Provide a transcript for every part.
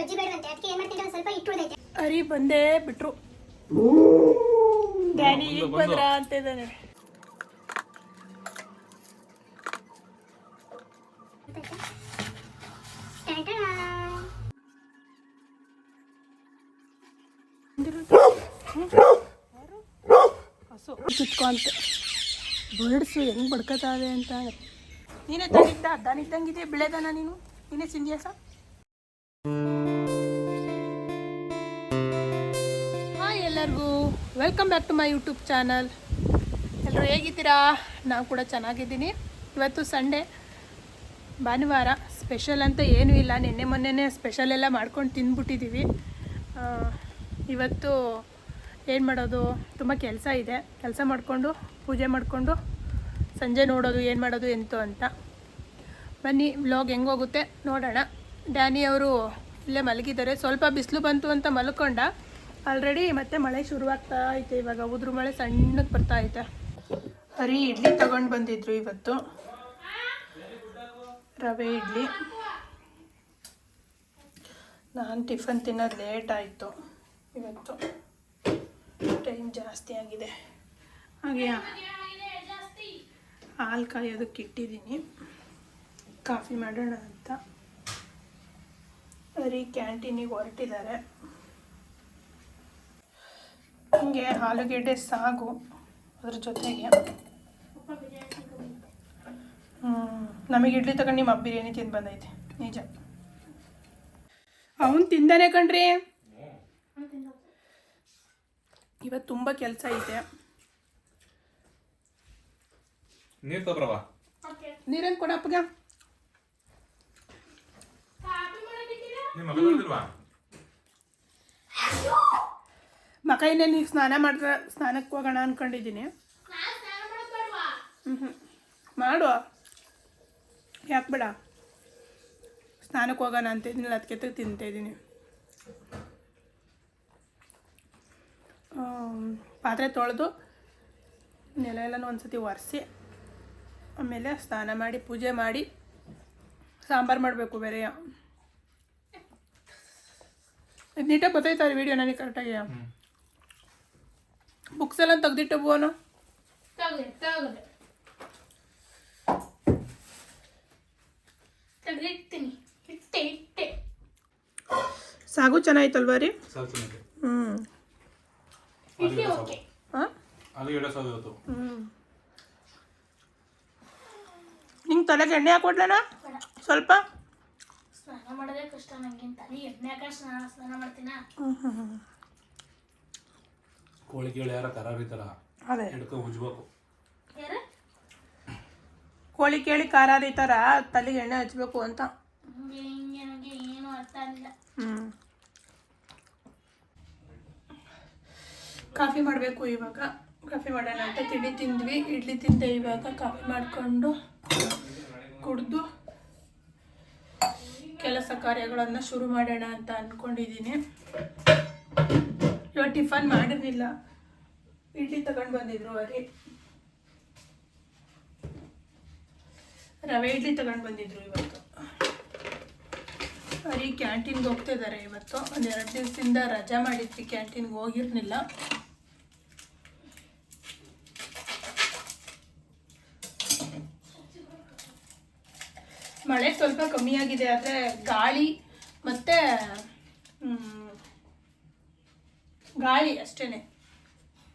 ಬಜ್ಜಿ ಬೇಡವಂತೆ. ಅದಕ್ಕೆ ಏನ್ ಮಾಡ್ತೀನಿ ಒಂದ್ ಸ್ವಲ್ಪ ಇಟ್ಟು ಉಳಿದೈತೆ. ಅರಿ ಬಂದೇ ಬಿಟ್ರು. ಡ್ಯಾನಿ ಈಗ ಬಂದ್ರ ಅಂತ ಇದ್ದಾನೆ ಹಸು ಅಂತ. ಬರ್ಡ್ಸು ಹೆಂಗ್ ಬಡ್ಕತಾವೆ ಅಂತ. ನೀನೇ ತಂದಿದ್ದ ಅದ್ದಾನಿದ್ದಂಗಿದೆ ಬೆಳೆದನ ನೀನು? ನೀನೇ ಸಿಂಧಿಯಾಸ? Welcome back to my YouTube channel ಎಲ್ಲರೂ ಹೇಗಿದ್ದೀರಾ? ನಾವು ಕೂಡ ಚೆನ್ನಾಗಿದ್ದೀನಿ. ಇವತ್ತು ಸಂಡೇ ಭಾನುವಾರ. ಸ್ಪೆಷಲ್ ಅಂತ ಏನೂ ಇಲ್ಲ. ನಿನ್ನೆ ಮೊನ್ನೆನೇ ಸ್ಪೆಷಲ್ ಎಲ್ಲ ಮಾಡ್ಕೊಂಡು ತಿಂದ್ಬಿಟ್ಟಿದ್ದೀವಿ ಇವತ್ತು ಏನು ಮಾಡೋದು? ತುಂಬ ಕೆಲಸ ಇದೆ. ಕೆಲಸ ಮಾಡಿಕೊಂಡು, ಪೂಜೆ ಮಾಡಿಕೊಂಡು, ಸಂಜೆ ನೋಡೋದು, ಏನು ಮಾಡೋದು, ಎಂತು ಅಂತ. ಬನ್ನಿ ಬ್ಲಾಗ್ ಹೆಂಗೋಗುತ್ತೆ ನೋಡೋಣ. ಡ್ಯಾನಿ ಅವರು ಇಲ್ಲೇ ಮಲಗಿದ್ದಾರೆ. ಸ್ವಲ್ಪ ಬಿಸಿಲು ಬಂತು ಅಂತ ಮಲ್ಕೊಂಡ. ಆಲ್ರೆಡಿ ಮತ್ತೆ ಮಳೆ ಶುರುವಾಗ್ತಾ ಐತೆ, ಇವಾಗ ಉದ್ರು ಮಳೆ ಸಣ್ಣಕ್ಕೆ ಬರ್ತಾ ಐತೆ. ಹರಿ ಇಡ್ಲಿ ತಗೊಂಡು ಬಂದಿದ್ರು ಇವತ್ತು. ರವೆ, ಇಡ್ಲಿ. ನಾನು ಟಿಫನ್ ತಿನ್ನೋದು ಲೇಟ್ ಆಯಿತು ಇವತ್ತು. ಟೈಮ್ ಜಾಸ್ತಿ ಆಗಿದೆ. ಹಾಗೆ, ಹಾಲು ಕಾಯೋದಕ್ಕೆ ಇಟ್ಟಿದ್ದೀನಿ. ಕಾಫಿ ಮಾಡೋಣ ಅಂತ. ಬರೀ ಕ್ಯಾಂಟೀನಿಗೆ ಹೊರಟಿದ್ದಾರೆ. ಹೀಗೆ ಆಲೂಗೆಡ್ಡೆ ಸಾಗು ಅದ್ರ ಜೊತೆಗೆ. ಹ್ಮ್, ನಮಗೆ ಇಡ್ಲಿ ತಗೊಂಡು ನಿಮ್ಮ ಬಿರಿಯಾನಿ ತಿಂದು ಬಂದೈತೆ. ನಿಜ. ಅವನು ತಿಂದಾನೆ ಕಣ್ರಿ. ಇವತ್ತು ತುಂಬ ಕೆಲಸ ಐತೆ. ನೀರ್ ತಗೊಬರವ? ನೀರನ್ನು ಕೊಡಪ್ಪಗ ನಿಮ್ಮ ಮಕ ಇನ್ನೇನು ಈಗ ಸ್ನಾನ ಮಾಡಿದ್ರೆ ಸ್ನಾನಕ್ಕೆ ಹೋಗೋಣ ಅನ್ಕೊಂಡಿದ್ದೀನಿ. ಹ್ಞೂ ಹ್ಞೂ ಮಾಡು ಯಾಕೆ ಬೇಡ. ಸ್ನಾನಕ್ಕೆ ಹೋಗೋಣ ಅಂತ ಇದ್ದೀನಿ ಅದಕ್ಕೆ ತಿಂತಿದ್ದೀನಿ ಪಾತ್ರೆ ತೊಳೆದು ನೆಲ ಎಲ್ಲನೂ ಒಂದ್ಸತಿ ಒರೆಸಿ, ಆಮೇಲೆ ಸ್ನಾನ ಮಾಡಿ, ಪೂಜೆ ಮಾಡಿ, ಸಾಂಬಾರು ಮಾಡಬೇಕು ಬೇರೆ. ನೀಟಾಗಿ ಬರ್ತೈತಾರೆ ವಿಡಿಯೋ ನನಗೆ ಕರೆಕ್ಟಾಗಿ ಬುಕ್ಸ್ ಎಲ್ಲ ತೆಗ್ದಿಟ್ಟು ಬೋನು ತೆಗ್ದೆ ತೆಗ್ದೆ. ತೆಗ್ದಿಡ್ತೀನಿ. ಇಟ್ಟೆ ಇಟ್ಟೆ. ಸಾಗು ಚೆನ್ನಾಯ್ತಲ್ವಾ ರೀ? ಹ್ಞೂ ನಿಂಗೆ ತಲೆಗೆ ಎಣ್ಣೆ ಹಾಕೊಡ್ಲಣ ಸ್ವಲ್ಪ? ಸ್ನಾನ ಮಾಡೋದೇ ಕಷ್ಟ ನಂಗೆ. ತಲೆ ಎಣ್ಣೆ ಹಾಕ ಸ್ನಾನ ಸ್ನಾನ ಮಾಡ್ತೀನ? ಹ್ಞೂ ಹ್ಞೂ ಹ್ಞೂ ಕೋಳಿ ಕೇಳಿ ಯಾರ ಕರಾರಿತಾರ ಅದೇ. ಉಜ್ಬೇಕು ಕೋಳಿ ಕೇಳಿ ಖಾರ ಈ ಥರ ತಲೆಗೆ ಎಣ್ಣೆ ಹಚ್ಬೇಕು ಅಂತ. ಹಿಂಗೆ ಹಿಂಗೆ ನನಗೆ ಏನು ಅರ್ಥ ಆಗಿಲ್ಲ ಹ್ಞೂ ಕಾಫಿ ಮಾಡಬೇಕು ಇವಾಗ. ಕಾಫಿ ಮಾಡೋಣ ಅಂತ ತಿಂಡಿ ತಿಂದ್ವಿ. ಇಡ್ಲಿ ತಿಂದೆ ಇವಾಗ. ಕಾಫಿ ಮಾಡಿಕೊಂಡು ಕುಡಿದು ಕೆಲಸ ಕಾರ್ಯಗಳನ್ನು ಶುರು ಮಾಡೋಣ ಅಂತ ಅಂದ್ಕೊಂಡಿದ್ದೀನಿ ಇವಾಗ ಟಿಫನ್ ಮಾಡಿರಲಿಲ್ಲ. ಇಡ್ಲಿ ತಗೊಂಡು ಬಂದಿದ್ರು ಅರಿ ರವೆ ಇಡ್ಲಿ ತಗೊಂಡು ಬಂದಿದ್ರು ಇವತ್ತು. ಅರಿ ಕ್ಯಾಂಟೀನ್ಗೆ ಹೋಗ್ತಿದ್ದಾರೆ ಇವತ್ತು. ಒಂದೆರಡು ದಿವಸದಿಂದ ರಜಾ ಮಾಡಿದ್ವಿ, ಕ್ಯಾಂಟೀನ್ಗೆ ಹೋಗಿರಲಿಲ್ಲ. ಮಳೆ ಸ್ವಲ್ಪ ಕಮ್ಮಿ ಆಗಿದೆ, ಆದರೆ ಗಾಳಿ ಮತ್ತೆ ಗಾಳಿ ಅಷ್ಟೇ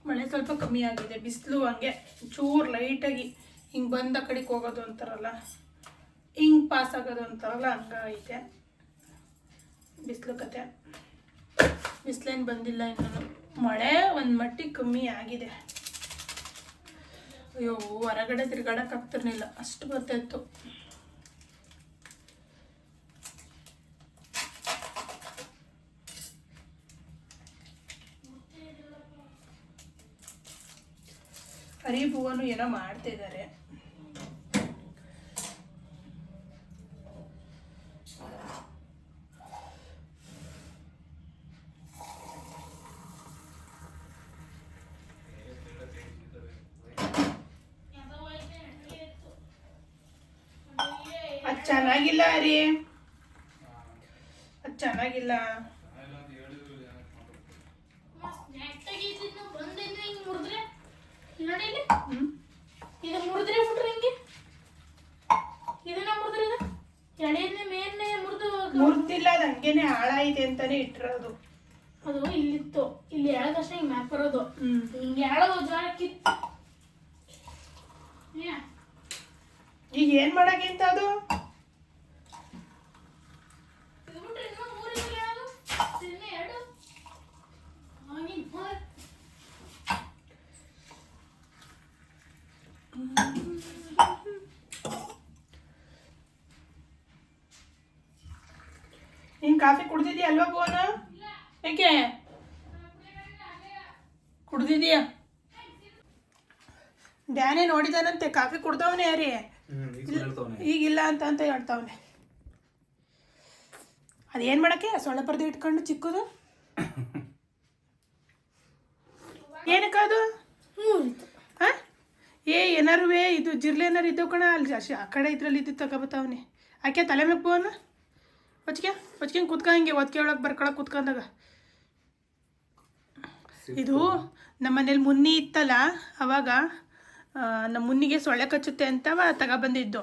ಮಳೆ ಸ್ವಲ್ಪ ಕಮ್ಮಿ ಆಗಿದೆ, ಬಿಸಿಲು ಹಂಗೆ ಚೂರು ಲೈಟಾಗಿ ಹಿಂಗೆ ಬಂದ ಕಡೆಗೆ ಹೋಗೋದು ಅಂತಾರಲ್ಲ, ಹಿಂಗೆ ಪಾಸ್ ಆಗೋದು ಅಂತಾರಲ್ಲ ಹಂಗೈತೆ ಬಿಸಿಲು ಕತೆ. ಬಿಸಿಲೇನು ಬಂದಿಲ್ಲ ಇನ್ನೂ ಮಳೆ ಒಂದು ಮಟ್ಟಿಗೆ ಕಮ್ಮಿ ಆಗಿದೆ. ಅಯ್ಯೋ, ಹೊರಗಡೆ ತಿರ್ಗಾಡಕ್ಕೆ ಆಗ್ತಿರ್ಲಿಲ್ಲ. ಅಷ್ಟು ಬರ್ತಾಯಿತ್ತು ಹರಿಭುವನು ಏನೋ ಮಾಡ್ತಿದ್ದಾರೆ ಅದು ಚೆನ್ನಾಗಿಲ್ಲ ರೀ. ಅದು ಚೆನ್ನಾಗಿಲ್ಲ ನೆಟ್ಟಾಗಿ ಇದನ್ನ ಬಂದಿದ್ದು ಹಿಂಗ್ ಮುರಿದ್ರೆ ನೋಡಿ ಇಲ್ಲಿ ಹ್ಮ್ ಇದು ಮುರಿದ್ರೆ ಬಿಟ್ರೆ ಹಿಂಗೆ ಇದನ್ನ ಮುರಿದ್ರೆ ಇದು ಎಳೆಯನ್ನ ಮೇಲ್ನೆ ಮುರಿದು ಮುರ್ದಿಲ್ಲ ಅದು ಹಂಗೇನೆ ಹಾಳಾಯಿದೆ ಅಂತಾನೆ ಇಟ್ಟಿರೋದು. ಅದು ಇಲ್ಲಿತ್ತು. ಇಲ್ಲಿ ಎಳೆದಷ್ಟ ಹಿಂಗ್ ಮ್ಯಾಪ್ ಬರೋದು. ಹ್ಮ್. ಹಿಂಗೆ ಎಳೋದು ಜ್ವರ ಕಿತ್ತು ಈಗ ಏನ್ ಮಾಡಕ್ಕಿಂತ ಅದು ಇದು ಬಿಟ್ರೆ ಇನ್ನೂ ಮೂರಿದೆ ಎಳೋದು ಇನ್ನು ಎರಡು ಹಾಗೆ ಮೂರು. ನೀನ್ ಕಾಫಿ ಕುಡ್ದಿದ್ಯಾ ಅಲ್ವಾ ಬೋನ? ಯಾಕೆ ಕುಡ್ದಿದ್ಯಾ? ಡ್ಯಾನಿ ನೋಡಿದಾನಂತೆ ಕಾಫಿ ಕುಡ್ದವನೇ ರೀ ಈಗಿಲ್ಲ ಅಂತ ಅಂತ ಹೇಳ್ತಾವನೆ. ಅದೇನ್ ಮಾಡಕ್ಕೆ? ಸೊಳ್ಳೆ ಪರ್ದೆ ಇಟ್ಕೊಂಡು ಚಿಕ್ಕದು? ಏನಕ್ಕ ಅದು? ಹಾ? ಏ ಏನಾರು ಇದು ಜಿರ್ಲೆ ಏನಾರು ಇದ್ದವು ಕಣ ಅಲ್ಲಿ ಜಾಸ್ತಿ ಆ ಕಡೆ ಇದ್ರಲ್ಲಿ ಇದ್ದು ತಗೊಬತ್ತಾವನೆ ಆಕೆ ತಲೆ ಮ್ಯಾಗ ಹೊಚ್ಕೆ ಹೊಚ್ಕೊಂಡ್ ಕುತ್ಕ ಹಿಂಗೆ ಒತ್ಕೆ ಒಳಗೆ ಬರ್ಕೊಳಕ್ಕೆ ಕುತ್ಕೊಂಡಾಗ ಇದು ನಮ್ಮ ಮನೇಲಿ ಮುನ್ನಿ ಇತ್ತಲ್ಲ ಅವಾಗ ನಮ್ಮ ಮುನ್ನಿಗೆ ಸೊಳ್ಳೆ ಕಚ್ಚುತ್ತೆ ಅಂತ ತಗೊಬಂದಿದ್ದು.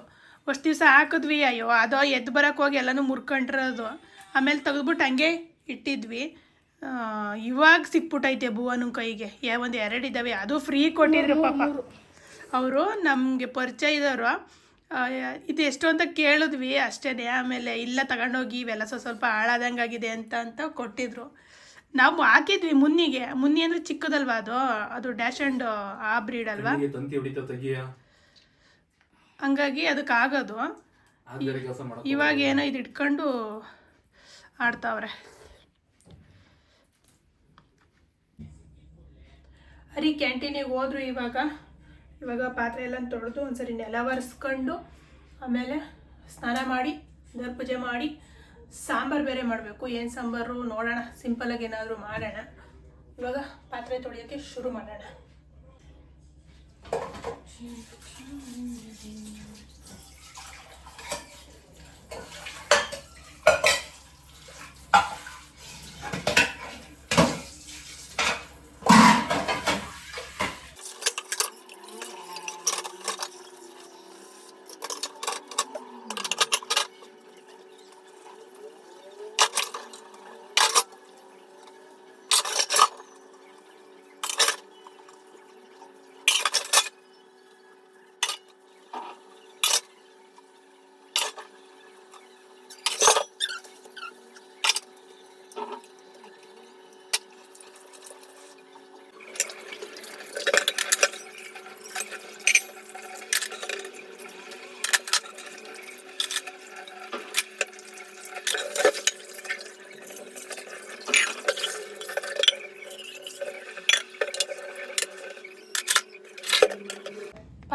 ಅಷ್ಟು ದಿವಸ ಹಾಕಿದ್ವಿ ಅಯ್ಯೋ ಅದು ಎದ್ದು ಬರೋಕೆ ಹೋಗಿ ಎಲ್ಲನೂ ಮುರ್ಕೊಂಡಿರೋದು. ಆಮೇಲೆ ತೆಗೆದ್ಬಿಟ್ಟು ಹಂಗೆ ಇಟ್ಟಿದ್ವಿ. ಇವಾಗ ಸಿಕ್ಬಿಟ್ಟೈತೆ ಭುವನ ಕೈಗೆ. ಯಾ ಒಂದು ಎರಡು ಇದ್ದಾವೆ ಅದು ಫ್ರೀ ಕೊಟ್ಟಿದ್ರು ಪಾಪ. ಅವರು ನಮಗೆ ಪರಿಚಯ ಇದ್ದವರು. ಇದು ಎಷ್ಟು ಅಂತ ಕೇಳಿದ್ವಿ ಅಷ್ಟೇ ಆಮೇಲೆ ಇಲ್ಲ ತಗೊಂಡೋಗಿ ಇವೆಲ್ಲ ಸ್ವಲ್ಪ ಸ್ವಲ್ಪ ಹಾಳಾದಂಗಾಗಿದೆ ಅಂತ ಅಂತ ಕೊಟ್ಟಿದ್ರು. ನಾವು ಹಾಕಿದ್ವಿ ಮುನ್ನಿಗೆ. ಮುನ್ನಿ ಅಂದರೆ ಚಿಕ್ಕದಲ್ವಾ ಅದು? ಅದು ಡ್ಯಾಶ್ ಆ್ಯಂಡ್ ಆ ಬ್ರೀಡ್ ಅಲ್ವಾ? ಹಂಗಾಗಿ ಅದಕ್ಕೆ ಆಗೋದು ಇವಾಗ ಏನೋ ಇದು ಇಟ್ಕೊಂಡು ಆಡ್ತಾವ್ರೆ. ಅರಿ ಕ್ಯಾಂಟೀನಿಗೆ ಹೋದ್ರು ಇವಾಗ? ಇವಾಗ ಪಾತ್ರೆ ಎಲ್ಲ ತೊಳೆದು ಒಂದ್ಸರಿ ನೆಲ ಒರೆಸ್ಕೊಂಡು ಆಮೇಲೆ ಸ್ನಾನ ಮಾಡಿ, ದೇವ್ರ ಪೂಜೆ ಮಾಡಿ, ಸಾಂಬಾರು ಬೇರೆ ಮಾಡಬೇಕು. ಏನು ಸಾಂಬಾರು ನೋಡೋಣ ಸಿಂಪಲಾಗಿ ಏನಾದರೂ ಮಾಡೋಣ. ಇವಾಗ ಪಾತ್ರೆ ತೊಳೆಯೋಕ್ಕೆ ಶುರು ಮಾಡೋಣ.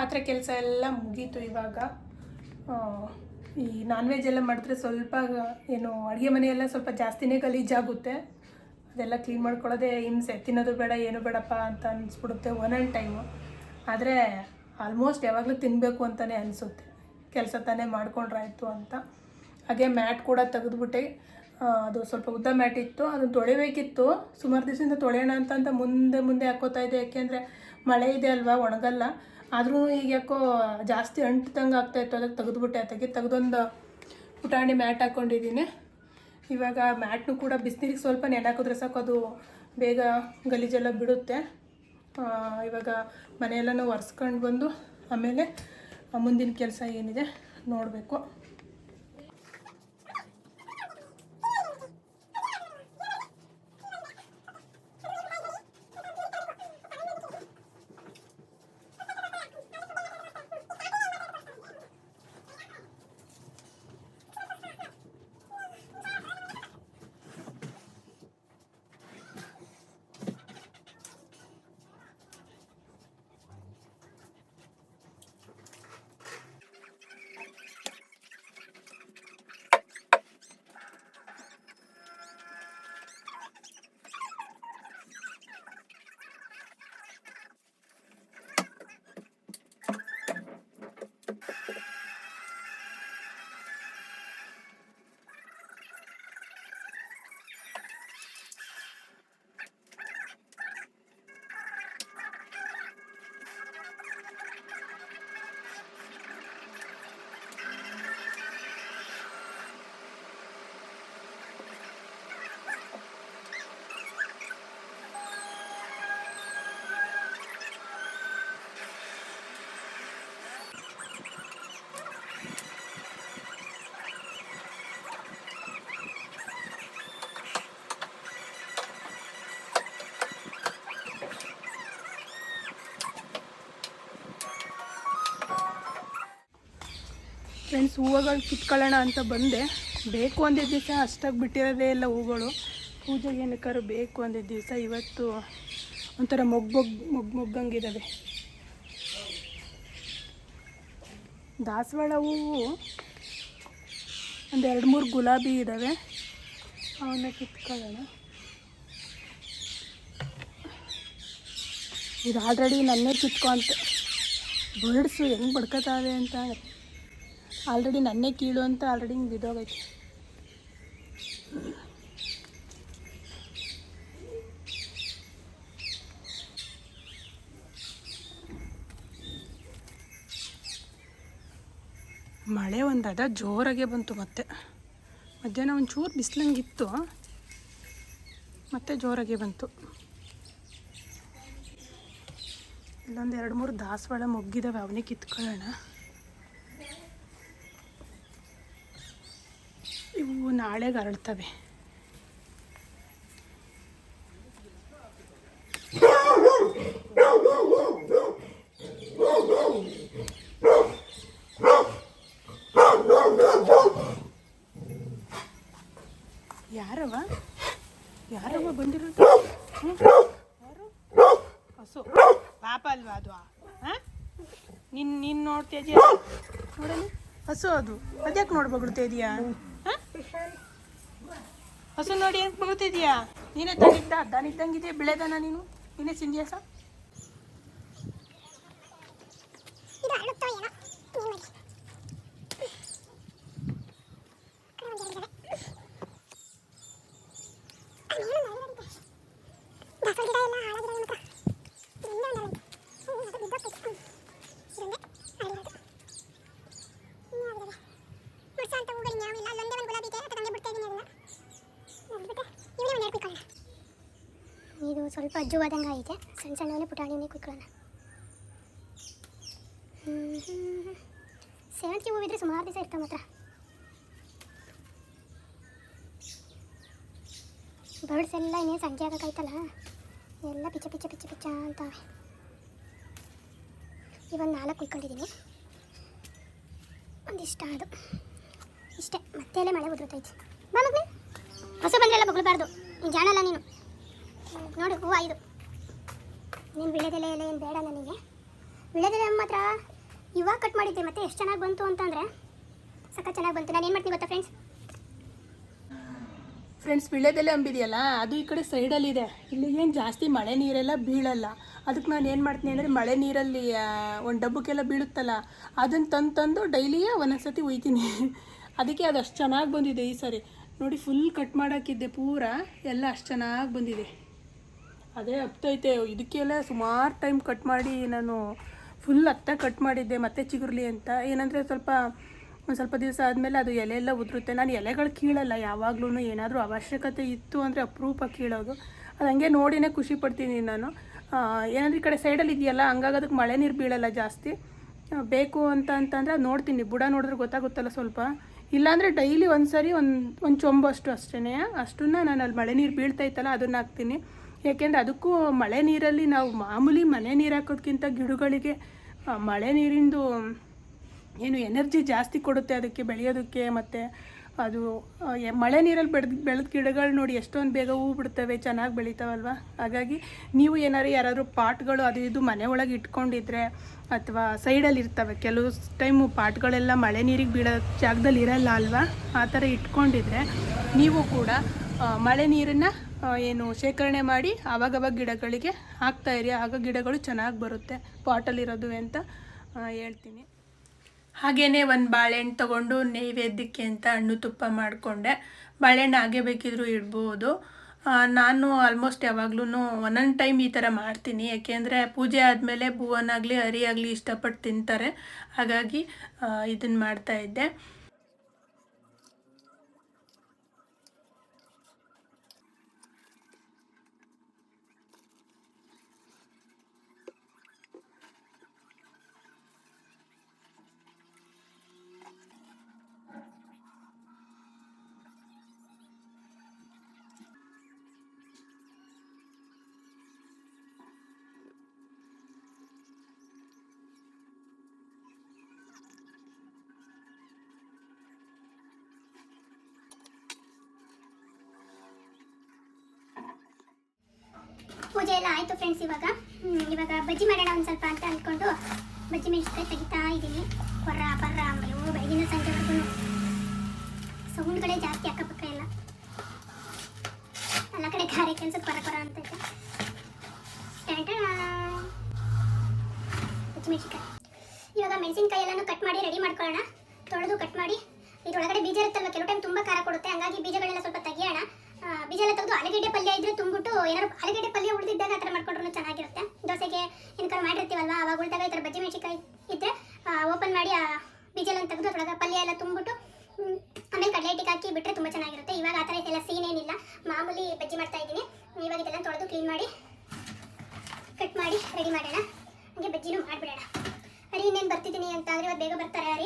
ಪಾತ್ರೆ ಕೆಲಸ ಎಲ್ಲ ಮುಗೀತು ಇವಾಗ. ಈ ನಾನ್ ವೆಜ್ ಎಲ್ಲ ಮಾಡಿದ್ರೆ ಸ್ವಲ್ಪ, ಏನು, ಅಡುಗೆ ಮನೆಯೆಲ್ಲ ಸ್ವಲ್ಪ ಜಾಸ್ತಿನೇ ಗಲೀಜಾಗುತ್ತೆ. ಅದೆಲ್ಲ ಕ್ಲೀನ್ ಮಾಡ್ಕೊಳ್ಳೋದೇ ಹಿಂಸೆ. ತಿನ್ನೋದು ಬೇಡ, ಏನು ಬೇಡಪ್ಪ ಅಂತ ಅನಿಸ್ಬಿಡುತ್ತೆ ಒಂದೊಂದು ಟೈಮು ಆದರೆ ಆಲ್ಮೋಸ್ಟ್ ಯಾವಾಗಲೂ ತಿನ್ನಬೇಕು ಅಂತಲೇ ಅನಿಸುತ್ತೆ. ಕೆಲಸ ತಾನೇ ಮಾಡ್ಕೊಂಡ್ರಾಯ್ತು ಅಂತ. ಹಾಗೆ ಮ್ಯಾಟ್ ಕೂಡ ತೆಗೆದ್ಬಿಟ್ಟೆ. ಅದು ಸ್ವಲ್ಪ ಉದ್ದ ಮ್ಯಾಟ್ ಇತ್ತು. ಅದನ್ನು ತೊಳಿಬೇಕಿತ್ತು. ಸುಮಾರು ದಿವಸದಿಂದ ತೊಳೆಯೋಣ ಅಂತ ಅಂತ ಮುಂದೆ ಮುಂದೆ ಹಾಕೋತಾ ಇದೆ ಯಾಕೆಂದರೆ ಮಳೆ ಇದೆ ಅಲ್ವಾ, ಒಣಗಲ್ಲ. ಆದರೂ ಈಗ ಯಾಕೋ ಜಾಸ್ತಿ ಅಂಟ್ದಂಗೆ ಆಗ್ತಾಯಿತ್ತು ಅದಕ್ಕೆ ತೆಗೆದುಬಿಟ್ಟೆ ಅದಕ್ಕೆ ತೆಗೆದೊಂದು ಪುಟಾಣಿ ಮ್ಯಾಟ್ ಹಾಕ್ಕೊಂಡಿದ್ದೀನಿ ಇವಾಗ ಮ್ಯಾಟ್ನು ಕೂಡ ಬಿಸಿನೀರಿಗೆ ಸ್ವಲ್ಪ ನೆನೆ ಸಾಕು, ಅದು ಬೇಗ ಗಲೀಜೆಲ್ಲ ಬಿಡುತ್ತೆ. ಇವಾಗ ಮನೆಯೆಲ್ಲನೂ ಒರೆಸ್ಕೊಂಡು ಬಂದು ಆಮೇಲೆ ಮುಂದಿನ ಕೆಲಸ ಏನಿದೆ ನೋಡಬೇಕು. ಫ್ರೆಂಡ್ಸ್ ಹೂವುಗಳು ಕಿತ್ಕೊಳ್ಳೋಣ ಅಂತ ಬಂದೆ. ಬೇಕು ಅಂದಿದ್ದ ದಿವಸ, ಅಷ್ಟಾಗಿ ಬಿಟ್ಟಿರೋದೇ ಇಲ್ಲ ಹೂಗಳು. ಪೂಜೆಗೆ ಏನಕ್ಕಾದ್ರು ಬೇಕು ಅಂದಿದ್ದ ದಿವಸ. ಇವತ್ತು ಒಂಥರ ಮೊಗ್ ಮೊಗ್ ಮೊಗ್ ಮೊಗ್ಗಂಗಿದ್ದಾವೆ ದಾಸವಾಳ ಹೂವು ಒಂದು ಎರಡು ಮೂರು ಗುಲಾಬಿ ಇದ್ದಾವೆ ಅವನ್ನ ಕಿತ್ಕೊಳ್ಳೋಣ. ಇದು ಆಲ್ರೆಡಿ ನನ್ನೇ ಕಿತ್ಕೊಂತ ಬರ್ಡ್ಸು ಹೆಂಗೆ ಬಡ್ಕೋತಾವೆ ಅಂತ ಆಲ್ರೆಡಿ ನನ್ನೇ ಕೀಳು ಅಂತ ಆಲ್ರೆಡಿ ಹಿಂಗೆ ಬಿದ್ದೋಗೈತೆ. ಮಳೆ ಒಂದು ಅದ ಜೋರಾಗೆ ಬಂತು ಮತ್ತೆ. ಮಧ್ಯಾಹ್ನ ಒಂಚೂರು ಬಿಸಿಲಂಗಿತ್ತು. ಮತ್ತೆ ಜೋರಾಗೆ ಬಂತು. ಇಲ್ಲೊಂದು ಎರಡು ಮೂರು ದಾಸವಾಳ ಮುಗ್ಗಿದಾವೆ, ಅವನೇ ಕಿತ್ಕೊಳ್ಳೋಣ. ಇವು ನಾಳೆಗೆ ಅರಳ್ತವೆ. ಯಾರವ? ಯಾರವ ಬಂದಿರೋದು? ಯಾರು? ಹಸು ಪಾಪ ಅಲ್ವಾ ಅದು? ಹಾಂ? ನಿನ್ನ ನೀನು ನೋಡ್ತಾ ನೋಡಲಿ. ಹಸು ಅದು. ಅದ್ಯಾಕೆ ನೋಡ್ಬಗ್ಬಿಡ್ತಾ ಇದೆಯಾ? ಹಸು ನೋಡಿ ಹೆಂಗೆ ಬಗಳ್ತಾ ನೀನೇ ತಂದಿದ್ದ ಅದ್ದಾನಿದ್ದಂಗಿದೆ ಬೆಳೆದನ ನೀನು? ನೀನೇ ಸಿಂಧಿಯಾಸ ಇದು ಅಳುತ್ತೋ ಏನೋ ಏನ್ ಮಾಡಿ ಕಡೆ ಒಂದ್ ಎರಡು ಇದಾವೆ. ಅಲ್ಲೇನೋ ಮಳೆ ಬರುತ್ತೆ. ದಾಸವಾಳ ಗಿಡ ಎಲ್ಲ ಹಾಳಾಗಿದಾವೆ ಮಾತ್ರ. ಇನ್ನೂ ಒಂದ್ ಅರಳಿದೆ. ಹ್ಮ್, ಅದು ಬಿದ್ದೋಗ್ತೈತೆ. ಹ್ಮ್. ಇದೊಂದೇ ಅರಳಿರೋದು. ಇನ್ನೂ ಆಗಿದಾವೆ. ವರ್ಷ ಅಂತ ಹೂಗಳು ಇನ್ಯಾವಿಲ್ಲ. ಅಲ್ಲೊಂದೇ ಒಂದು ಗುಲಾಬಿ ಇದೆ, ಅದಕ್ಕೆ ಹಂಗೆ ಬಿಡ್ತಾ ಇದೀನಿ ಅದನ್ನ. ನೋಡ್ಬಿಟ್ಟೆ, ಇವನೇ ಒಂದು ಎರಡು ಕುಯ್ಕೊಳ್ಳೋಣ. ಇದು ಇದೆ ಸಣ್ಣ ಸಣ್ಣವೇ ಪುಟಾಣಿನೇ ಕುಯ್ಕೊಳ್ಳೋಣ. ಸೇವಂತಿಗೆ ಹೂವಿದ್ರೆ ಸುಮಾರು ದಿವಸ ಇರ್ತಾವೆ ಮಾತ್ರ. ಬರ್ಡ್ಸ್ ಎಲ್ಲ ಇನ್ನೇನು ಸಂಜೆ ಆಗೋಕ್ಕಾಯ್ತಲ್ಲ ಎಲ್ಲ ಪಿಚ್ಚ ಪಿಚ್ಚ ಪಿಚ್ಚ ಪಿಚ್ಚ ಅಂತಾವೆ. ಇವನ್ ನಾಲ್ಕು ಕುಯ್ಕೊಂಡಿದ್ದೀನಿ ಒಂದಿಷ್ಟ ಅದು ಇಷ್ಟೇ. ಮತ್ತೆ ಮಳೆ ಉದುರುತ್ತೈತಿ ಬಾ ಮಗನೇ. ಹೊಸ ಬಂದ್ರೆಲ್ಲ ಬಗ್ಳಬಾರ್ದು. ನೀನು ಜಾಣಲ್ಲ ನೀನು. ನೋಡು ಹೂವು ಇದು. ನಿಮ್ಮ ವಿಳೆದೆಲೆ ಎಲೆ ಏನು ಬೇಡ ನನಗೆ. ವಿಳೆದೆಲೆ ಮಾತ್ರ ಇವಾಗ ಕಟ್ ಮಾಡಿದ್ದೆ, ಮತ್ತೆ ಎಷ್ಟು ಚೆನ್ನಾಗಿ ಬಂತು ಅಂತಂದರೆ ಸಕ್ಕ ಚೆನ್ನಾಗಿ ಬಂತು. ನಾನು ಏನು ಮಾಡ್ತೀನಿ ಗೊತ್ತಾ ಫ್ರೆಂಡ್ಸ್ ಫ್ರೆಂಡ್ಸ್ ವಿಳೆದೆಲೆ ಅಂಬಿದೆಯಲ್ಲ, ಅದು ಈ ಕಡೆ ಸೈಡಲ್ಲಿದೆ ಏನು ಜಾಸ್ತಿ ಮಳೆ ನೀರೆಲ್ಲ ಬೀಳಲ್ಲ. ಅದಕ್ಕೆ ನಾನು ಏನು ಮಾಡ್ತೀನಿ ಅಂದರೆ ಮಳೆ ನೀರಲ್ಲಿ ಒಂದು ಡಬ್ಬಕ್ಕೆಲ್ಲ ಬೀಳುತ್ತಲ್ಲ ಅದನ್ನು ತಂದು ತಂದು ಡೈಲಿಯೇ ಒಂದೊಂದ್ಸತಿ ಒಯ್ತೀನಿ ಅದಕ್ಕೆ ಅದು ಅಷ್ಟು ಚೆನ್ನಾಗಿ ಬಂದಿದೆ ಈ ಸಾರಿ. ನೋಡಿ ಫುಲ್ ಕಟ್ ಮಾಡೋಕ್ಕಿದ್ದೆ ಪೂರ ಎಲ್ಲ ಅಷ್ಟು ಚೆನ್ನಾಗಿ ಬಂದಿದೆ. ಅದೇ ಹತ್ತೈತೆ ಇದಕ್ಕೆಲ್ಲ ಸುಮಾರು ಟೈಮ್ ಕಟ್ ಮಾಡಿ ನಾನು ಫುಲ್ ಹತ್ತ ಕಟ್ ಮಾಡಿದ್ದೆ, ಮತ್ತೆ ಚಿಗುರ್ಲಿ ಅಂತ. ಏನಂದರೆ ಸ್ವಲ್ಪ, ಒಂದು ಸ್ವಲ್ಪ ದಿವಸ ಆದಮೇಲೆ ಅದು ಎಲೆ ಎಲ್ಲ ಉದುರುತ್ತೆ. ನಾನು ಎಲೆಗಳು ಕೀಳಲ್ಲ ಯಾವಾಗ್ಲೂ ಏನಾದರೂ ಅವಶ್ಯಕತೆ ಇತ್ತು ಅಂದರೆ ಅಪರೂಪ ಕೀಳೋದು. ಅದು ಹಂಗೆ ನೋಡಿನೇ ಖುಷಿ ಪಡ್ತೀನಿ ನಾನು. ಏನಂದ್ರೆ ಈ ಕಡೆ ಸೈಡಲ್ಲಿ ಇದೆಯಲ್ಲ ಹಂಗಾಗಿ ಅದಕ್ಕೆ ಮಳೆ ನೀರು ಬೀಳಲ್ಲ ಜಾಸ್ತಿ. ಬೇಕು ಅಂತ ಅಂತಂದರೆ ಅದು ನೋಡ್ತೀನಿ. ಬುಡ ನೋಡಿದ್ರೆ ಗೊತ್ತಾಗುತ್ತಲ್ಲ ಸ್ವಲ್ಪ. ಇಲ್ಲಾಂದರೆ ಡೈಲಿ ಒಂದು ಸರಿ ಒಂದು ಒಂದು ಚೊಂಬು ಅಷ್ಟು ಅಷ್ಟೇ ಅಷ್ಟನ್ನ ನಾನು ಅಲ್ಲಿ ಮಳೆ ನೀರು ಬೀಳ್ತೈತಲ್ಲ ಅದನ್ನು ಹಾಕ್ತೀನಿ. ಯಾಕೆಂದರೆ ಅದಕ್ಕೂ ಮಳೆ ನೀರಲ್ಲಿ ನಾವು ಮಾಮೂಲಿ ಮನೆ ನೀರು ಹಾಕೋದ್ಕಿಂತ ಗಿಡಗಳಿಗೆ ಮಳೆ ನೀರಿಂದು ಏನು ಎನರ್ಜಿ ಜಾಸ್ತಿ ಕೊಡುತ್ತೆ ಅದಕ್ಕೆ ಬೆಳೆಯೋದಕ್ಕೆ ಮತ್ತು ಅದು ಮಳೆ ನೀರಲ್ಲಿ ಬೆಳೆದ ಬೆಳೆದ ಗಿಡಗಳು ನೋಡಿ ಎಷ್ಟೊಂದು ಬೇಗ ಹೂ ಬಿಡ್ತವೆ, ಚೆನ್ನಾಗಿ ಬೆಳಿತಾವಲ್ವ? ಹಾಗಾಗಿ ನೀವು ಏನಾದ್ರು ಯಾರಾದರೂ ಪಾಟ್ಗಳು ಅದು ಇದು ಮನೆ ಒಳಗೆ ಇಟ್ಕೊಂಡಿದ್ರೆ ಅಥವಾ ಸೈಡಲ್ಲಿ ಇರ್ತವೆ, ಕೆಲವು ಟೈಮು ಪಾಟ್ಗಳೆಲ್ಲ ಮಳೆ ನೀರಿಗೆ ಬೀಳೋ ಜಾಗದಲ್ಲಿ ಇರಲ್ಲ ಅಲ್ವಾ? ಆ ಥರ ಇಟ್ಕೊಂಡಿದ್ರೆ ನೀವು ಕೂಡ ಮಳೆ ನೀರನ್ನು ಏನು ಶೇಖರಣೆ ಮಾಡಿ ಆವಾಗವಾಗ ಗಿಡಗಳಿಗೆ ಹಾಕ್ತಾ ಇರಿ. ಆಗ ಗಿಡಗಳು ಚೆನ್ನಾಗಿ ಬರುತ್ತೆ. ಪಾಟಲ್ಲಿರೋದು ಅಂತ ಹೇಳ್ತೀನಿ. ಹಾಗೆಯೇ ಒಂದು ಬಾಳೆಹಣ್ಣು ತೊಗೊಂಡು ನೈವೇದ್ಯಕ್ಕೆ ಅಂತ ಹಣ್ಣು ತುಪ್ಪ ಮಾಡಿಕೊಂಡೆ. ಬಾಳೆಹಣ್ಣು ಹಾಗೆ ಬೇಕಿದ್ರೂ ಇಡ್ಬೋದು. ನಾನು ಆಲ್ಮೋಸ್ಟ್ ಯಾವಾಗ್ಲೂ ಒಂದೊಂದು ಟೈಮ್ ಈ ಥರ ಮಾಡ್ತೀನಿ. ಯಾಕೆಂದರೆ ಪೂಜೆ ಆದಮೇಲೆ ಭುವನಾಗಲಿ ಹರಿ ಆಗಲಿ ಇಷ್ಟಪಟ್ಟು ತಿಂತಾರೆ. ಹಾಗಾಗಿ ಇದನ್ನು ಮಾಡ್ತಾಯಿದ್ದೆ ಪೂಜೆ ಎಲ್ಲ ಆಯಿತು ಫ್ರೆಂಡ್ಸ್ ಇವಾಗ. ಇವಾಗ ಬಜ್ಜಿ ಮಾಡೋಣ ಒಂದು ಸ್ವಲ್ಪ ಅಂತ ಅಂದ್ಕೊಂಡು ಬಜ್ಜಿ ಮೆಣಸಿನ್ಕಾಯಿ ತೆಗಿತಾ ಇದ್ದೀನಿ ಕೊರ್ರ ಪರ್ರ ಅಯ್ಯೋ ಬೆಳಗಿನ ಸಂಜೆವರೆಗೂ ಸೌಂಡ್ಗಳೇ ಜಾಸ್ತಿ ಅಕ್ಕಪಕ್ಕ ಎಲ್ಲ. ಎಲ್ಲ ಕಡೆ ಖಾರ ಕೆಲಸ ಕೊರ ಕೊರ ಅಂತ ಬಜ್ಜಿ ಮೆಣಸಿನ್ಕಾಯಿ ಇವಾಗ ಮೆಣಸಿನ್ಕಾಯಿ ಎಲ್ಲಾನು ಕಟ್ ಮಾಡಿ ರೆಡಿ ಮಾಡ್ಕೊಳ್ಳೋಣ. ತೊಳೆದು ಕಟ್ ಮಾಡಿ. ಇದ್ರೊಳಗಡೆ ಬೀಜ ಇರುತ್ತಲ್ವ, ಕೆಲವು ಟೈಮ್ ತುಂಬ ಖಾರ ಕೊಡುತ್ತೆ. ಹಂಗಾಗಿ ಬೀಜಗಳೆಲ್ಲ ಸ್ವಲ್ಪ ತೆಗಿಯೋಣ. ಆ, ಬೀಜ ಎಲ್ಲ ತೆಗೆದು ಆಲೂಗಡ್ಡೆ ಪಲ್ಯ ಇದ್ರೆ ತುಂಬಿಟ್ಟು ಏನಾದ್ರು ಆಲೂಗಡ್ಡೆ ಪಲ್ಯ ಉಳಿದಿದ್ದಾಗ ಆ ಥರ ಮಾಡ್ಕೊಂಡ್ರು ಚೆನ್ನಾಗಿರುತ್ತೆ. ದೋಸೆಗೆ ಏನಕ್ಕಾರ ಮಾಡಿರ್ತೀವಲ್ವ? ಅವಾಗ ಉಳಿದಾಗ ಈ ಥರ ಬಜ್ಜಿ ಮೆಣಸಿಕಾಯಿ ಇದ್ದರೆ ಓಪನ್ ಮಾಡಿ ಆ ಬೀಜ ಎಲ್ಲ ತೆಗೆದು ಅದ್ರೊಳಗೆ ಪಲ್ಯ ಎಲ್ಲ ತುಂಬಿಟ್ಟು ಆಮೇಲೆ ಕಡಲೆ ಹಿಟ್ಟಿಗೆ ಹಾಕಿ ಬಿಟ್ಟರೆ ತುಂಬ ಚೆನ್ನಾಗಿರುತ್ತೆ. ಇವಾಗ ಆ ಥರ ಎಲ್ಲ ಸೀನ್ ಏನಿಲ್ಲ. ಮಾಮೂಲಿ ಬಜ್ಜಿ ಮಾಡ್ತಾ ಇದ್ದೀನಿ. ಇವಾಗ ಇದೆಲ್ಲ ತೊಳೆದು ಕ್ಲೀನ್ ಮಾಡಿ ಕಟ್ ಮಾಡಿ ರೆಡಿ ಮಾಡೋಣ. ಹಾಗೆ ಬಜ್ಜಿನೂ ಮಾಡಿಬಿಡೋಣ. ಹರಿ ಇನ್ನೇನು ಬರ್ತಿದ್ದೀನಿ ಅಂತ ಅಂದರೆ ಇವತ್ತು ಬೇಗ ಬರ್ತಾರೆ.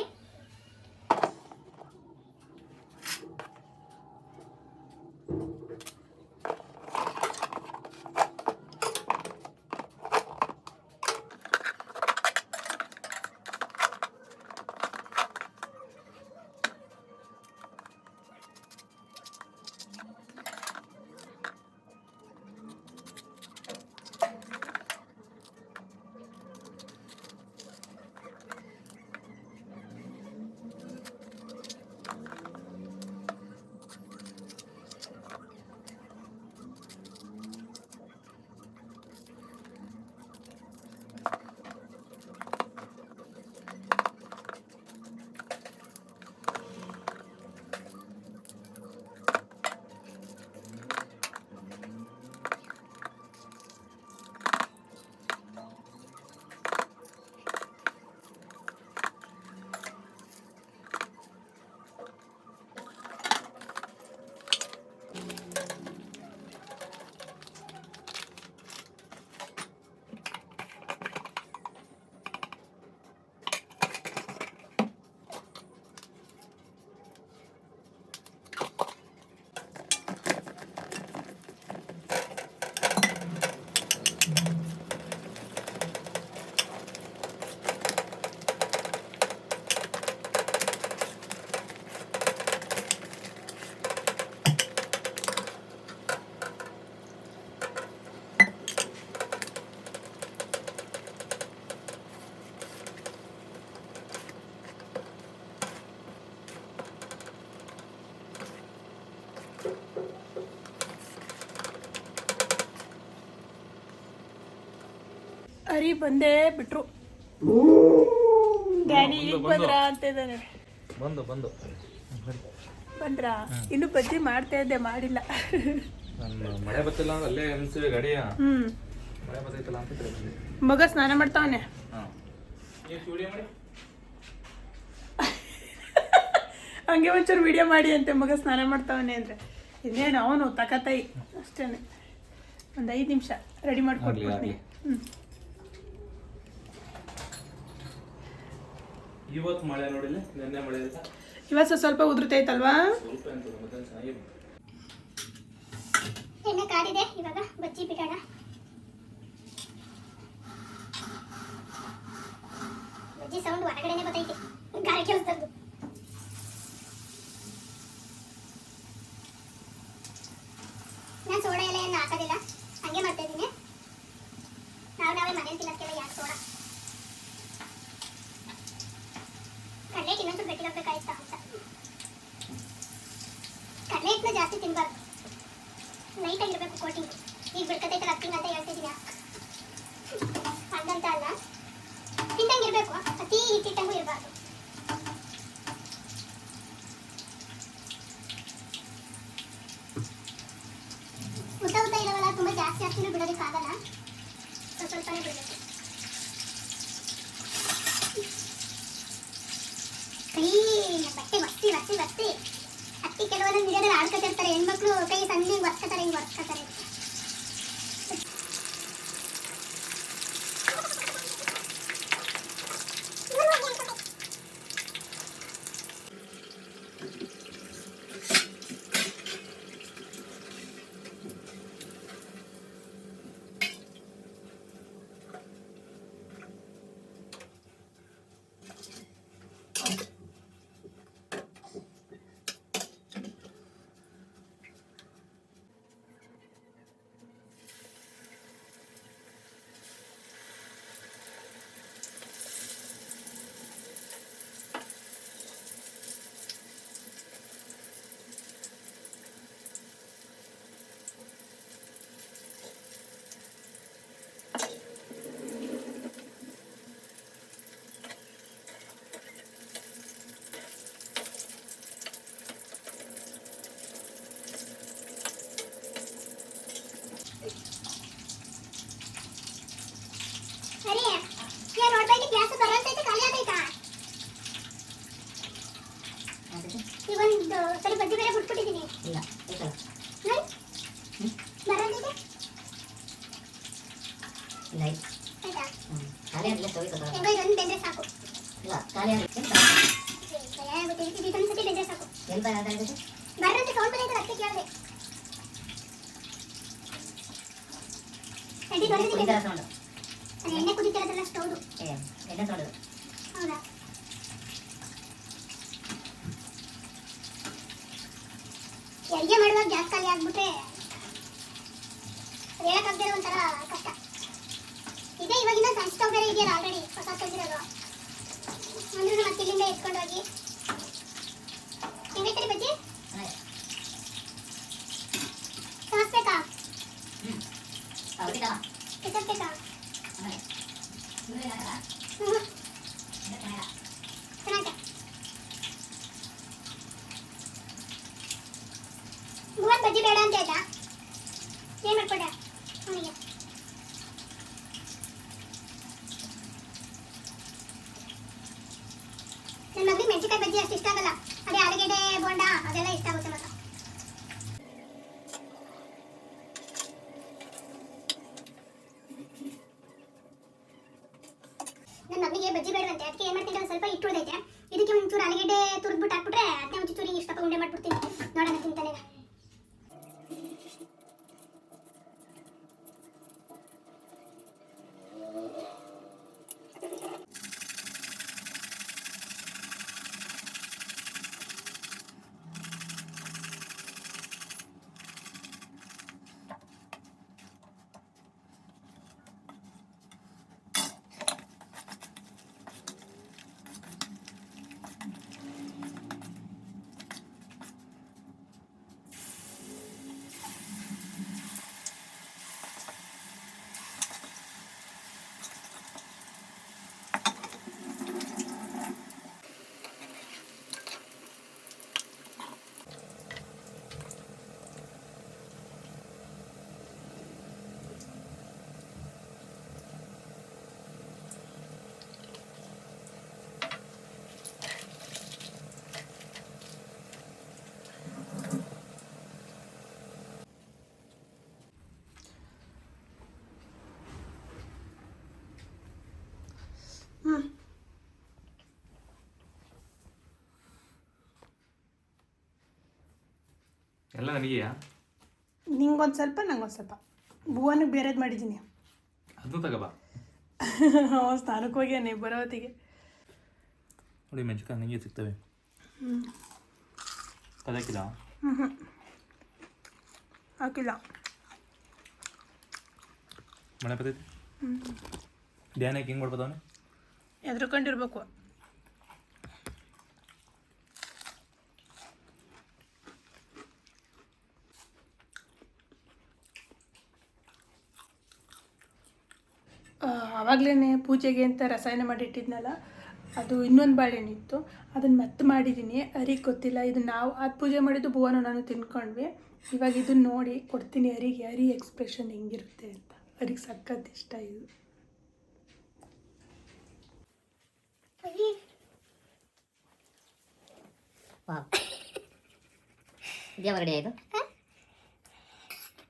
ಬಂದೇ ಬಿಟ್ರು. ಡ್ಯಾಡಿ ಈಗ ಬಂದ್ರ ಅಂತ ಇದ್ದಾನೆ ಬಂದು ಬಂದು. ಬಂದ್ರ? ಇನ್ನು ಬಜ್ಜಿ ಮಾಡ್ತಾ ಇದ್ದೆ ಮಾಡಿಲ್ಲ. ಮಳೆ ಬತ್ತಿಲ್ಲ ಅಲ್ಲೇ ಎನ್ಸಿವೆ ಗಾಡಿಯ ಹ್ಮ್. ಮಳೆ ಬತ್ತೈತಲ್ಲ ಅಂತ. ಮಗ ಸ್ನಾನ ಮಾಡ್ತಾವನೆ. ಹಂಗೆ ಒಂಚೂರು ವಿಡಿಯೋ ಮಾಡಿ ಅಂತೆ ಮಗ ಸ್ನಾನ ಮಾಡ್ತಾವನೆ ಅಂದ್ರೆ. ಇನ್ನೇನು ಅವನು ತಕತಾಯಿ ಅಷ್ಟೇನೆ. ಒಂದು ಐದು ನಿಮಿಷ ರೆಡಿ ಮಾಡ್ಕೊಡ್ತೀನಿ. ಹ್ಞೂ ಇವತ್ತು ಮಳೆ ನೋಡಿಲ್ಲ ನಿನ್ನೆ ಮಳೆ ಇಲ್ಲ. ಇವತ್ತು ಸ್ವಲ್ಪ ಉದುರ್ತೈತಲ್ವಾ ಸ್ವಲ್ಪ ಅಂತ ಮತ್ತೆ ಚೆನ್ನಾಗಿ ಎಣ್ಣೆ ಕಾದಿದೆ ಇವಾಗ ಬಜ್ಜಿ ಬಿಡೋಣ. ಬಜ್ಜಿ ಸೌಂಡ್ ಹೊರಗಡೆನೆ ಬರ್ತೈತಿ ಗಾಳಿ ಕೆಲಸದ್ದು ನಾನು ಸೋಡಾ ಎಲ್ಲ ಏನು ಹಾಕೋದಿಲ್ಲ. ಲೈ ಖಾಲಿ ಆಗಲಿ ಸವಿ ಇಲ್ಲ ಖಾಲಿ ಆಗಲಿ ಎಂಬ ಯಾವ್ದಾಗುತ್ತೆ ಎಲ್ಲ ನನಗೆಯಾ ನಿಂಗೊಂದು ಸ್ವಲ್ಪ ನಂಗೊಂದು ಸ್ವಲ್ಪ. ಭುವನಿಗೆ ಬೇರೆದು ಮಾಡಿದ್ದೀನಿ. ಅದು ತಗೋಬಾ. ಅವ ಸ್ಥಾನಕ್ಕೆ ಹೋಗ್ಯಾನೆ ಬರೋತ್ತಿಗೆ ನೋಡಿ ಮೆಣಸಿನ್ಕಾಯಿ ನನಗೆ ಸಿಗ್ತವೆ. ಅದಕ್ಕಿಲ್ಲ ಹಾಕಿಲ್ಲ. ಮಳೆ ಬರ್ತೈತಿ ಧ್ಯಾನಕ್ಕೆ ಹಿಂಗೆ ಮಾಡ್ಬೋದವನು ಎದ್ರುಕೊಂಡಿರ್ಬೇಕು ಆವಾಗಲೇ ಪೂಜೆಗೆ ಅಂತ ರಸಾಯನ ಮಾಡಿಟ್ಟಿದ್ನಲ್ಲ ಅದು ಇನ್ನೊಂದು ಬಾಳೆಹಣ್ಣಿತ್ತು. ಅದನ್ನು ಮತ್ತೆ ಮಾಡಿದ್ದೀನಿ ಅರಿಗೆ ಗೊತ್ತಿಲ್ಲ ಇದು ನಾವು ಅದು ಪೂಜೆ ಮಾಡಿದ್ದು ಭುವನ ನಾನು ತಿನ್ಕೊಂಡ್ವಿ. ಇವಾಗ ಇದನ್ನ ನೋಡಿ ಕೊಡ್ತೀನಿ ಅರಿಗೆ. ಅರಿ ಎಕ್ಸ್ಪ್ರೆಷನ್ ಹೆಂಗಿರುತ್ತೆ ಅಂತ. ಅರಿಗೆ ಸಖತ್ ಇಷ್ಟ ಇದು.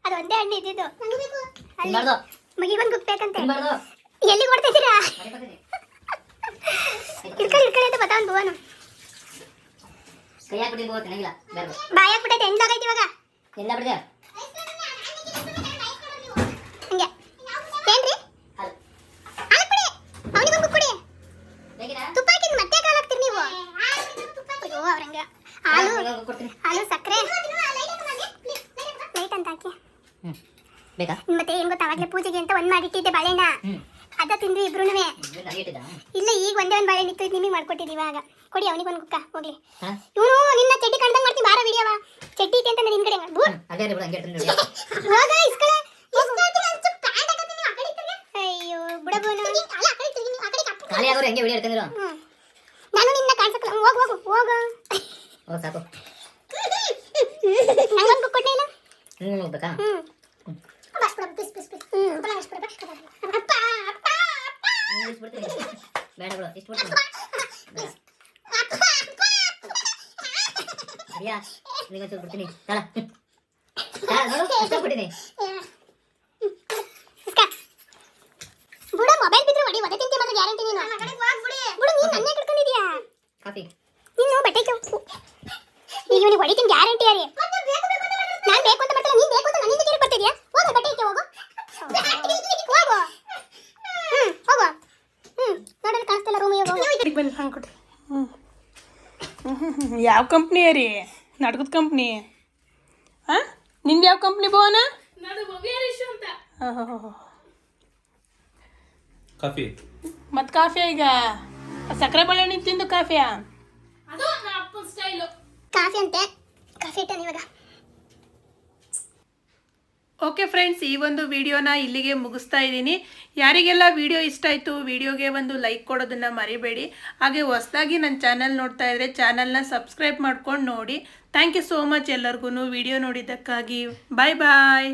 ಅದು ಒಂದೇ ಹಣ್ಣು ಇದ್ದಿದ್ದು. ಮಗಿ ಬಂದು ಗುಪ್ಪಬೇಕಂತೆ ಎಲ್ಲಿ ಕೊಡ್ತಿದ್ದೀರಾ ಮಳೆ ಇಟ್ಕೊಳ್ಳಿ ಅಂತ ಬತ್ತ ಒಂದು ಭುವನು ಕೈ ಹಾಕ್ಬಿಟ್ಟು ಹೋಗುತ್ತೆ ಚೆನ್ನಾಗಿಲ್ಲ ಬೇರೆ ಬಾಯ್ ಹಾಕ್ಬಿಟ್ಟೈತೆ ಎಂದಾಗೈತಿ ಇವಾಗ? ಎಲ್ಲ ಬಿಡಿದೆ ಹಂಗೆ. ಏನ್ರಿ? ಹಾಲು ಅವನಿಗೊಂದು ಕುಡಿ ತುಪ್ಪ ಹಾಕಿದ್ ಮತ್ತೆ ಕಾಲ್ ಹಾಕ್ತೀರಿ ನೀವು? ಅಯ್ಯೋ ಅವ್ರಂಗೆ. ಹಾಲು ಹಾಲು ಸಕ್ಕರೆ. ಲೈಟ್ ಅಂತ ಹಾಕಿ. ಬೇಕಾ? ಮತ್ತೆ ಏನ್ ಗೊತ್ತಾ? ಅವಾಗಲೇ ಪೂಜೆಗೆ ಅಂತ ಒಂದ್ ಮಾಡಿಟ್ಟಿದ್ದೆ ಬಾಳೆಹಣ್ಣ ಹ್ಞೂ ಅದ ತಿಂದ್ರಿ ಇಬ್ರುನುವೆ. ಇದು ನನಗೆ ಇಟ್ಟಿದ್ದ? ಇಲ್ಲ ಈಗ ಒಂದೇ ಒಂದ್ ಬಾಳೆಹಣ್ಣು ಇತ್ತು ನಿಮಗೆ ಮಾಡ್ಕೊಟ್ಟಿದ್ದೀವಿ ಇವಾಗ. ಕೊಡಿ ಅವನಿಗೊಂದು ಕುಕ್ಕ ಹೋಗ್ಲಿ. ಹಾಂ? ಇವನು ನಿನ್ನ ಚಡ್ಡಿ ಕಣ್ದಂಗ್ ಮಾಡ್ತೀನಿ ಬಾರ ವಿಡಿಯೋವ ಚಡ್ಡಿ ಐತೆ ಅಂತ ನಿನ್ ಕಡೆ ಬೂ ಅಲ್ಲೇ ಬಿಡು ಹಂಗೆ ಇಡ್ತೀನಿ ನೋಡಿ ಹೋಗ ಇಸ್ಕಳೆ. ಅಯ್ಯೋ ಬುಡಬೋನು ಖಾಲಿ ಆಗೋರು ಹೆಂಗೆ ವಿಡಿಯೋ ಇಡ್ಕೊಂಡಿರೋ ಹ್ಮ್. ನಾನು ನಿನ್ನ ಕಾಣ್ಸಕ್ಲ ಹೋಗ್ ಹೋಗು ಹೋಗು ಓ ಸಾಕು. ನಂಗೊಂದು ಕೊಟ್ಟೆ ಇಲ್ಲ? ಹ್ಞೂ ಹೋಗ್ಬೇಕಾ? ಹ್ಮ್. ಬಿಡ ಬಿಸ್ ಬಿಸ್ ಬಿಸ್ ಹ್ಮ್. ಬಸ್ ಬಿಡ ಬಸ್ ಅಪ್ಪ ಅಪ್ಪ ಇಷ್ಟು ಬಿಡ್ತೀನಿ ಬೇಡ. ಬಿಡು ಇಷ್ಟು ಬಿಡ್ತೀನಿ ಬೇಡ. ಅಪ್ಪ ಅಪ್ಪ ಬಿಡ್ತೀನಿ ತಳ. ಬಿಟ್ಟಿನಿ ಮೊಬೈಲ್ ಬಿದ್ರು ಹೊಡಿ. ಒದೆ ತಿಂತೆ ಮತ್ತೆ ಗ್ಯಾರಂಟಿ ನೀನು. ಬುಡ. ನೀನು ನನ್ನೇ ಕಟ್ಕೊಂಡಿದ್ಯಾ ಕಾಫಿ. ನೀನು ಬಟ್ಟೆ ಈಗ ಇವನಿಗೆ ಹೊಡಿತೀನಿ ಗ್ಯಾರಂಟಿ ಯಾರಿ ನಾನು ಬೇಕು ಅಂತ ಮಾಡ್ತೀನಿ ನೀನು ಬೇಕು ಅಂತ ನನ್ನಿಂದ ಕೇಳಿ ಬರ್ತಿದ್ಯಾ ಹೋಗ ಬಟ್ಟೆ ಇಕ್ಕೆ ಹೋಗು. ಹೋಗು ಹ್ಞೂ ಹೋಗು. ಹ್ಞೂ ನೋಡಲು ಕಾಣಿಸ್ತಿಲ್ಲ ರೂಮ್ ಹೋಗಿ. ಬಂದು ಹಂಗೆ ಕೊಡಿ ಹ್ಞೂ ಯಾವ ಕಂಪ್ನಿ ರೀ? ನಾಟಕದ ಕಂಪ್ನಿ ಹಾಂ? ನಿಂದು ಯಾವ ಕಂಪ್ನಿ ಭವನ? ಕಾಫಿ. ಮತ್ತು ಕಾಫಿ ಈಗ? ಸಕ್ಕರೆ ಬಳ್ಳಿ ತಿಂದು ಕಾಫಿಯಾ? ಕಾಫಿ ಅಂತೆ. ಕಾಫಿ ಇಟ್ಟಾನೆ ಇವಾಗ. ಓಕೆ ಫ್ರೆಂಡ್ಸ್ ಈ ಒಂದು ವಿಡಿಯೋನ ಇಲ್ಲಿಗೆ ಮುಗಿಸ್ತಾ ಇದ್ದೀನಿ. ಯಾರಿಗೆಲ್ಲ ವಿಡಿಯೋ ಇಷ್ಟ ಆಯಿತು, ವಿಡಿಯೋಗೆ ಒಂದು ಲೈಕ್ ಕೊಡೋದನ್ನು ಮರಿಬೇಡಿ. ಹಾಗೆ ಹೊಸದಾಗಿ ನನ್ನ ಚಾನಲ್ ನೋಡ್ತಾ ಇದ್ದರೆ ಚಾನಲ್ನ ಸಬ್ಸ್ಕ್ರೈಬ್ ಮಾಡ್ಕೊಂಡು ನೋಡಿ. ಥ್ಯಾಂಕ್ ಯು ಸೋ ಮಚ್ ಎಲ್ಲರಿಗೂ ವಿಡಿಯೋ ನೋಡಿದ್ದಕ್ಕಾಗಿ. Bye bye